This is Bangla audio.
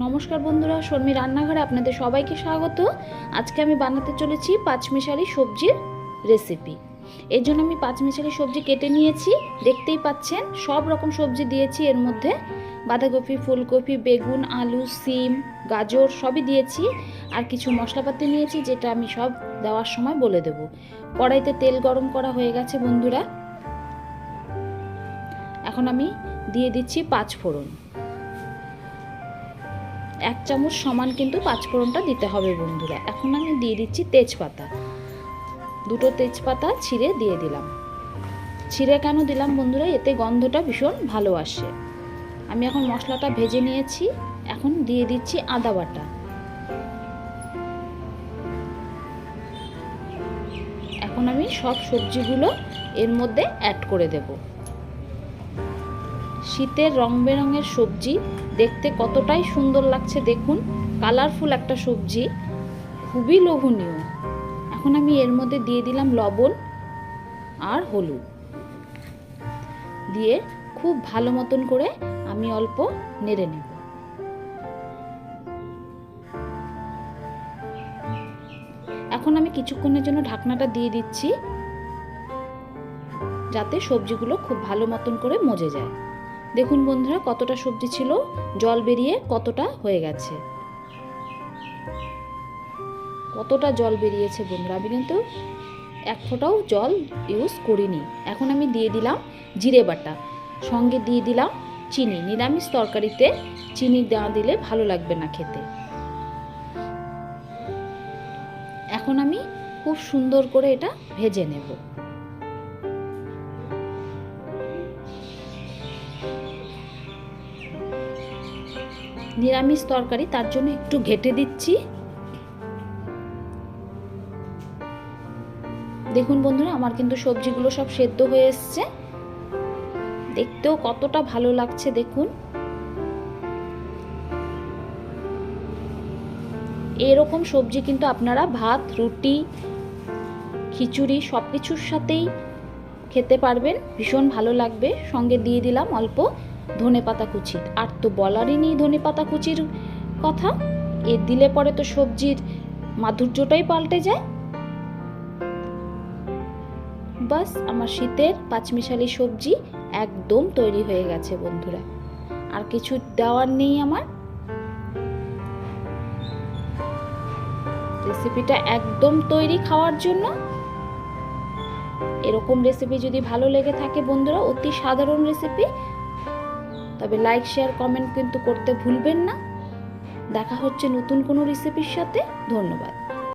নমস্কার বন্ধুরা, শর্মি রান্নাঘরে আপনাদের সবাইকে স্বাগত। আজকে আমি বানাতে চলেছি পাঁচমিশালি সবজির রেসিপি এর জন্য আমি পাঁচমিশালি সবজি কেটে নিয়েছি। দেখতেই পাচ্ছেন, সব রকম সবজি দিয়েছি। এর মধ্যে বাঁধাকপি, ফুলকপি, বেগুন, আলু, সিম, গাজর সবই দিয়েছি। আর কিছু মশলাপাতি নিয়েছি, যেটা আমি সব দেওয়ার সময় বলে দেব। কড়াইতে তেল গরম করা হয়ে গেছে বন্ধুরা। এখন আমি দিয়ে দিচ্ছি পাঁচ ফোড়ন এক চামচ সমান কিন্তু পাঁচফোড়নটা দিতে হবে বন্ধুরা। এখন আমি দিয়ে দিচ্ছি তেজপাতা। দুটো তেজপাতা ছিঁড়ে দিয়ে দিলাম। ছিঁড়ে কেন দিলাম বন্ধুরা? এতে গন্ধটা ভীষণ ভালো আসে। আমি এখন মশলাটা ভেজে নিয়েছি। এখন দিয়ে দিচ্ছি আদা বাটা। এখন আমি সব সবজিগুলো এর মধ্যে অ্যাড করে দেবো। শীতের রং বেরঙের সবজি দেখতে কতটাই সুন্দর লাগছে দেখুন। কালারফুল একটা সবজি, খুবই লোভনীয়। এখন আমি এর মধ্যে দিয়ে দিলাম লবণ আর হলুদ। দিয়ে খুব ভালো মতন করে আমি অল্প নেড়ে নেব। এখন আমি কিছুক্ষণের জন্য ঢাকনাটা দিয়ে দিচ্ছি, যাতে সবজিগুলো খুব ভালো মতন করে মজে যায়। দেখুন বন্ধুরা, কতটা সবজি ছিল, জল বেরিয়ে কতটা হয়ে গেছে। কতটা জল বেরিয়েছে বন্ধুরা, আমি কিন্তু এক ফোঁটাও জল ইউজ করিনি। এখন আমি দিয়ে দিলাম জিরে বাটা, সঙ্গে দিয়ে দিলাম চিনি, নিরামিষ তরকারিতে চিনি দেওয়া দিলে ভালো লাগবে না খেতে। এখন আমি খুব সুন্দর করে এটা ভেজে নেব। নিরামিষ তরকারি, তার জন্য একটু ঘেটে দিচ্ছি। দেখুন বন্ধুরা, আমার কিন্তু সবজিগুলো সব সেদ্ধ হয়ে এসছে। দেখতেও কতটা ভালো লাগছে, দেখুন। এরকম সবজি কিন্তু আপনারা ভাত, রুটি, খিচুড়ি সব কিছুর সাথেই খেতে পারবেন। ভীষণ ভালো লাগবে। সঙ্গে দিয়ে দিলাম অল্প ধনে পাতা কুচি। আর তো বলারই নেই ধনে পাতা কুচির কথা। এ দিলে পরে তো সবজির মাধুর্যটাই পাল্টে যায়। বাস, আমার শীতের পাঁচমিশালি সবজি একদম তৈরি হয়ে গেছে বন্ধুরা। আর কিছু দেওয়ার নেই আমার। রেসিপিটা একদম তৈরি খাওয়ার জন্য। এরকম রেসিপি যদি ভালো লেগে থাকে বন্ধুরা, অতি সাধারণ রেসিপি। তবে লাইক শেয়ার কমেন্ট কিন্তু করতে ভুলবেন না। দেখা হচ্ছে নতুন কোনো রেসিপির সাথে। ধন্যবাদ।